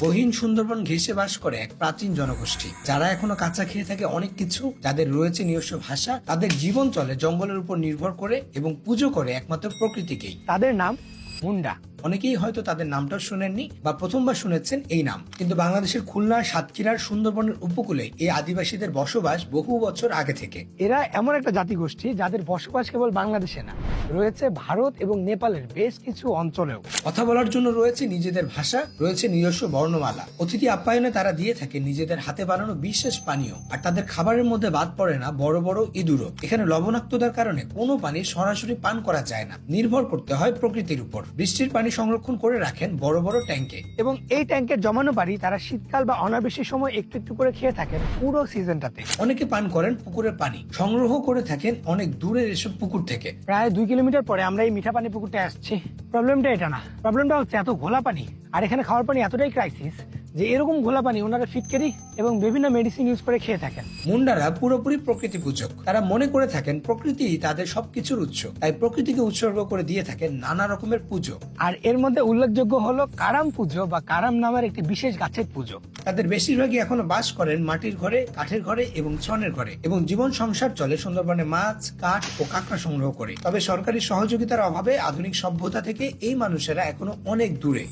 গহীন সুন্দরবন ঘেঁষে বাস করে এক প্রাচীন জনগোষ্ঠী। যারা এখনও কাঁচা খেয়ে থাকে অনেক কিছু যাদের রয়েছে নিজস্ব ভাষা তাদের জীবন চলে জঙ্গলের উপর নির্ভর করে এবং পুজো করে একমাত্র প্রকৃতিকেই। তাদের নাম মুন্ডা। অনেকেই হয়তো তাদের নামটাও শুনেননি বা প্রথমবার শুনেছেন এই নাম। কিন্তু বাংলাদেশের খুলনা সাতক্ষীরার সুন্দরবনের উপকূলে এই আদিবাসীদের বসবাস বহু বছর আগে থেকে। এরা এমন একটা জাতিগোষ্ঠী যাদের বসবাস কেবল বাংলাদেশে না রয়েছে ভারত এবং নেপালের বেশ কিছু অঞ্চলেও। কথা বলার জন্য রয়েছে নিজেদের ভাষা রয়েছে নিজস্ব বর্ণমালা। অতিথি আপ্যায়নে তারা দিয়ে থাকে নিজেদের হাতে বানানো বিশেষ পানীয়। আর তাদের খাবারের মধ্যে বাদ পড়ে না বড় বড় ইঁদুরও। এখানে লবণাক্ততার কারণে কোনো পানি সরাসরি পান করা যায় না। নির্ভর করতে হয় প্রকৃতির উপর। বৃষ্টির পানি সংরক্ষণ করে রাখেন বড় বড় ট্যাঙ্কে। এবং এই ট্যাঙ্কের জমানো পানি তারা শীতকাল বা অনাবৃষ্টির সময় একটু একটু করে খেয়ে থাকেন পুরো সিজনটাতে। অনেকে পান করেন পুকুরের পানি সংগ্রহ করে থাকেন অনেক দূরের এসব পুকুর থেকে। প্রায় দুই কিলোমিটার পরে আমরা এই মিঠা পানি পুকুরটা আসছি প্রবলেমটা এটা না প্রবলেমটা হচ্ছে এত ঘোলা পানি আর এখানে খাওয়ার পানি এতটাই ক্রাইসিস যে এরকম ঘোলা পানি ওনারা ফিটকারি এবং বিভিন্ন মেডিসিন ইউজ করে খেয়ে থাকেন। মুন্ডারা পুরোপুরি প্রকৃতি পূজক। তারা মনে করে থাকেন প্রকৃতি তাদের সবকিছুর উৎস। তাই প্রকৃতিকে উৎসর্গ করে দিয়ে থাকেন নানা রকমের পুজো। আর এর মধ্যে উল্লেখযোগ্য হলো কারাম পুজো বা কারাম নামের একটি বিশেষ গাছের পুজো। তাদের বেশিরভাগই এখনও বাস করেন মাটির ঘরে কাঠের ঘরে এবং ছনের ঘরে এবং জীবন সংসার চলে সুন্দরবনে মাছ কাঠ ও কাঁকড়া সংগ্রহ করে। তবে সরকারি সহযোগিতার অভাবে আধুনিক সভ্যতা থেকে এই মানুষেরা এখনও অনেক দূরে।